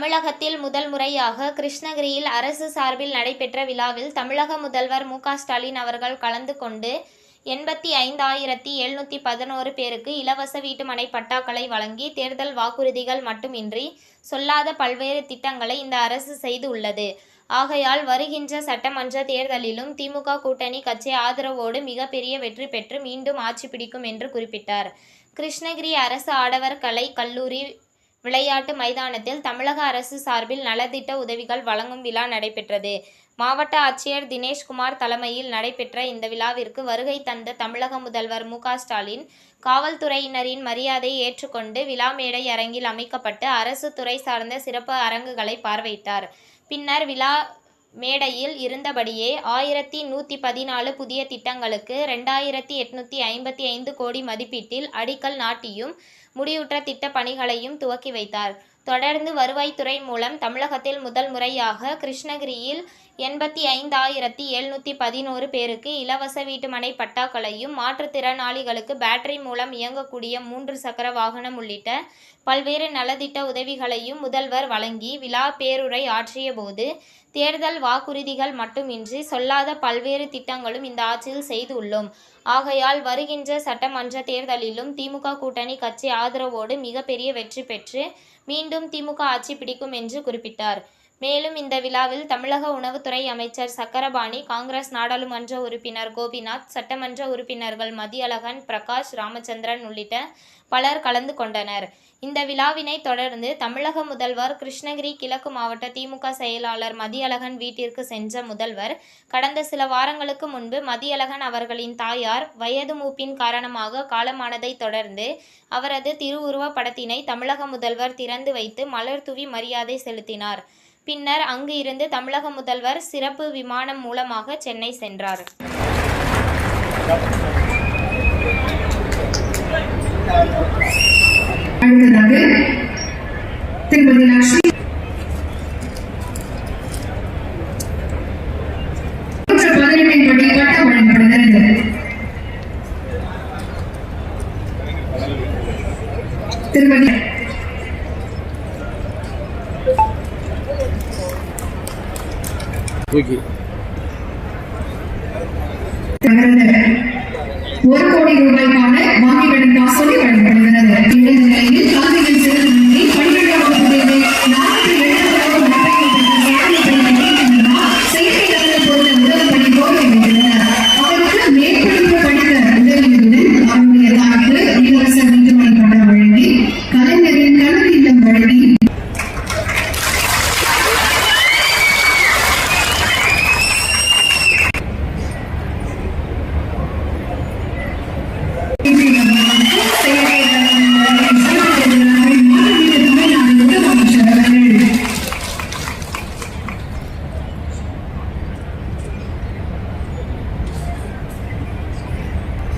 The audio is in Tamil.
தமிழகத்தில் முதல் முறையாக கிருஷ்ணகிரியில் அரசு சார்பில் நடைபெற்ற விழாவில் தமிழக முதல்வர் மு ஸ்டாலின் அவர்கள் கலந்து கொண்டு எண்பத்தி ஐந்தாயிரத்தி எழுநூற்றி பதினோரு பேருக்கு இலவச வீட்டுமனை பட்டாக்களை வழங்கி தேர்தல் வாக்குறுதிகள் மட்டுமின்றி சொல்லாத பல்வேறு திட்டங்களை இந்த அரசு செய்து உள்ளது ஆகையால் வருகின்ற சட்டமன்ற தேர்தலிலும் திமுக கூட்டணி கட்சி ஆதரவோடு மிகப்பெரிய வெற்றி பெற்று மீண்டும் ஆட்சி பிடிக்கும் என்று குறிப்பிட்டார். கிருஷ்ணகிரி அரசு ஆடவர் கலை கல்லூரி விளையாட்டு மைதானத்தில் தமிழக அரசு சார்பில் நலத்திட்ட உதவிகள் வழங்கும் விழா நடைபெற்றது. மாவட்ட ஆட்சியர் தினேஷ்குமார் தலைமையில் நடைபெற்ற இந்த விழாவிற்கு வருகை தந்த தமிழக முதல்வர் மு ஸ்டாலின் காவல்துறையினரின் மரியாதையை ஏற்றுக்கொண்டு விழா மேடை அரங்கில் அமைக்கப்பட்டு அரசு துறை சார்ந்த சிறப்பு அரங்குகளை பார்வையிட்டார். பின்னர் விழா மேடையில் இருந்தபடியே ஆயிரத்தி நூற்றி பதினாலு புதிய திட்டங்களுக்கு ரெண்டாயிரத்தி எட்நூற்றி ஐம்பத்தி ஐந்து கோடி மதிப்பீட்டில் அடிக்கல் நாட்டியும் முடிவுற்ற திட்டப் பணிகளையும் துவக்கி வைத்தார். தொடர்ந்து வருவாய்த்துறை மூலம் தமிழகத்தில் முதல் முறையாக கிருஷ்ணகிரியில் எண்பத்தி ஐந்தாயிரத்தி எழுநூற்றி பதினோரு பேருக்கு இலவச வீட்டுமனை பட்டாக்களையும் மாற்றுத்திறனாளிகளுக்கு பேட்டரி மூலம் இயங்கக்கூடிய மூன்று சக்கர வாகனம் உள்ளிட்ட பல்வேறு நலத்திட்ட உதவிகளையும் முதல்வர் வழங்கி விழா பேருரை ஆற்றிய போது தேர்தல் வாக்குறுதிகள் மட்டுமின்றி சொல்லாத பல்வேறு திட்டங்களும் இந்த ஆட்சியில் செய்துள்ளோம். ஆகையால் வருகின்ற சட்டமன்ற தேர்தலிலும் திமுக கூட்டணி கட்சி ஆதரவோடு மிகப்பெரிய வெற்றி பெற்று மீண்டும் திமுக ஆட்சி பிடிக்கும் என்று குறிப்பிட்டார். மேலும் இந்த விழாவில் தமிழக உணவுத்துறை அமைச்சர் சக்கரபாணி காங்கிரஸ் நாடாளுமன்ற உறுப்பினர் கோபிநாத் சட்டமன்ற உறுப்பினர்கள் மதியழகன் பிரகாஷ் ராமச்சந்திரன் உள்ளிட்ட பலர் கலந்து கொண்டனர். இந்த விழாவினை தொடர்ந்து தமிழக முதல்வர் கிருஷ்ணகிரி கிழக்கு மாவட்ட திமுக செயலாளர் மதியழகன் வீட்டிற்கு சென்ற முதல்வர் கடந்த சில வாரங்களுக்கு முன்பு மதியழகன் அவர்களின் தாயார் வயது மூப்பின் காரணமாக காலமானதை தொடர்ந்து அவரது திருவுருவ படத்தினை தமிழக முதல்வர் திறந்து வைத்து மலர் தூவி மரியாதை செலுத்தினார். பின்னர் அங்கு இருந்து தமிழக முதல்வர் சிறப்பு விமானம் மூலமாக சென்னை சென்றார். திருமதி லட்சுமி பட்டம் வழங்கப்படுகிறது திருமதி தூக்கி தகர்ந்த ஒரு கோடி ரூபாய்க்கான